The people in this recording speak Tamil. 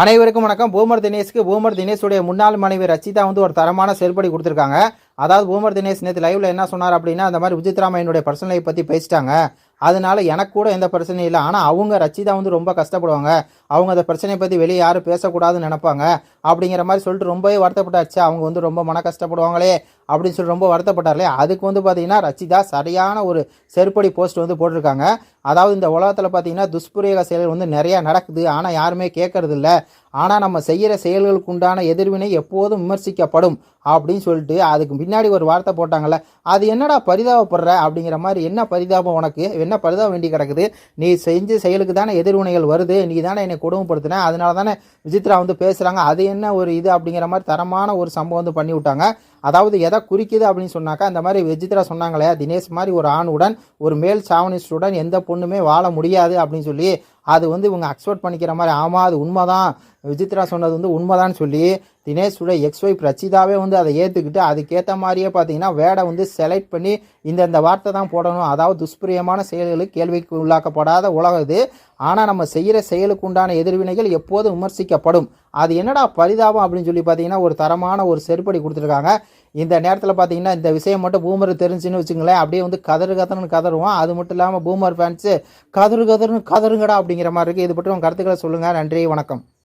அனைவருக்கும் வணக்கம். பூமர் தினேஷ்க்கு பூமர் தினேஷுடைய முன்னாள் மனைவி ரச்சிதா வந்து ஒரு தரமான செயல்படி கொடுத்துருக்காங்க. அதாவது பூமர் தினேஷ் நேற்று லைவ்ல என்ன சொன்னார் அப்படின்னா அந்த மாதிரி விஜித் ராமையனுடைய பர்சனல் பற்றி பேசிட்டாங்க. அதனால எனக்கு கூட எந்த பிரச்சனையும் இல்லை. ஆனால் அவங்க ரச்சிதா வந்து ரொம்ப கஷ்டப்படுவாங்க. அவங்க அந்த பிரச்சனையை பற்றி வெளியே யாரும் பேசக்கூடாதுன்னு நினைப்பாங்க. அப்படிங்கிற மாதிரி சொல்லிட்டு ரொம்பவே வருத்தப்பட்டாச்சு. அவங்க வந்து ரொம்ப மன கஷ்டப்படுவாங்களே அப்படின்னு சொல்லி ரொம்ப வருத்தப்பட்டார்களே அதுக்கு வந்து பார்த்தீங்கன்னா ரச்சிதா சரியான ஒரு செருப்படி போஸ்ட் வந்து போட்டிருக்காங்க. அதாவது இந்த உலகத்தில் பார்த்தீங்கன்னா துஷ்பிரயோக செயல்கள் வந்து நிறையா நடக்குது. ஆனால் யாருமே கேட்கறது இல்லை. ஆனால் நம்ம செய்கிற செயல்களுக்கு உண்டான எதிர்வினை எப்போதும் விமர்சிக்கப்படும் அப்படின்னு சொல்லிட்டு அதுக்கு பின்னாடி ஒரு வார்த்தை போட்டாங்கல்ல. அது என்னடா பரிதாபப்படுற அப்படிங்கிற மாதிரி என்ன பரிதாபம் உனக்கு? என்ன பரிதாபம் வேண்டி கிடக்குது? நீ செஞ்ச செயலுக்கு தானே எதிர்வினைகள் வருது. நீ தானே என்னை கொடுமைப்படுத்தின. அதனால தானே விசித்ரா வந்து பேசுகிறாங்க அது என்ன ஒரு இது அப்படிங்கிற மாதிரி தரமான ஒரு சம்பவம் வந்து பண்ணி விட்டாங்க. அதாவது எதை குறிக்குது அப்படின்னு சொன்னாக்கா இந்த மாதிரி விஜித்ரா சொன்னாங்களே தினேஷ் மாதிரி ஒரு ஆணுடன் ஒரு மேல் சாவனிஸ்டுடன் எந்த பொண்ணுமே வாழ முடியாது அப்படின்னு சொல்லி அது வந்து இவங்க அக்செப்ட் பண்ணிக்கிற மாதிரி ஆமாம் அது உண்மைதான். விஜித்ரா சொன்னது வந்து உண்மைதான்னு சொல்லி தினேஷோட எக்ஸ் ஒய்ஃப் ரச்சிதாவே வந்து அதை ஏற்றுக்கிட்டு அதுக்கேற்ற மாதிரியே பார்த்தீங்கன்னா வேடை வந்து செலக்ட் பண்ணி இந்த இந்த வார்த்தை தான் போடணும். அதாவது துஷ்பிரியமான செயல்களுக்கு கேள்விக்கு உள்ளாக்கப்படாத உலகம் இது. ஆனால் நம்ம செய்கிற செயலுக்கு உண்டான எதிர்வினைகள் எப்போதும் விமர்சிக்கப்படும். அது என்னடா பரிதாபம் அப்படின்னு சொல்லி பார்த்தீங்கன்னா ஒரு தரமான ஒரு செருப்படி கொடுத்துருக்காங்க. இந்த நேரத்தில் பார்த்தீங்கன்னா இந்த விஷயம் மட்டும் பூமர் தெரிஞ்சுன்னு வச்சுங்களேன் அப்படியே வந்து கதறு கதறுன்னு கதருவோம் அது மட்டும் இல்லாமல் பூமர் ஃபேன்ஸு கதறு கதறுன்னு கதறுங்கடா அப்படிங்கிற மாதிரி இருக்குது இது பற்றி உங்கள் கருத்துக்களை சொல்லுங்கள் நன்றி வணக்கம்.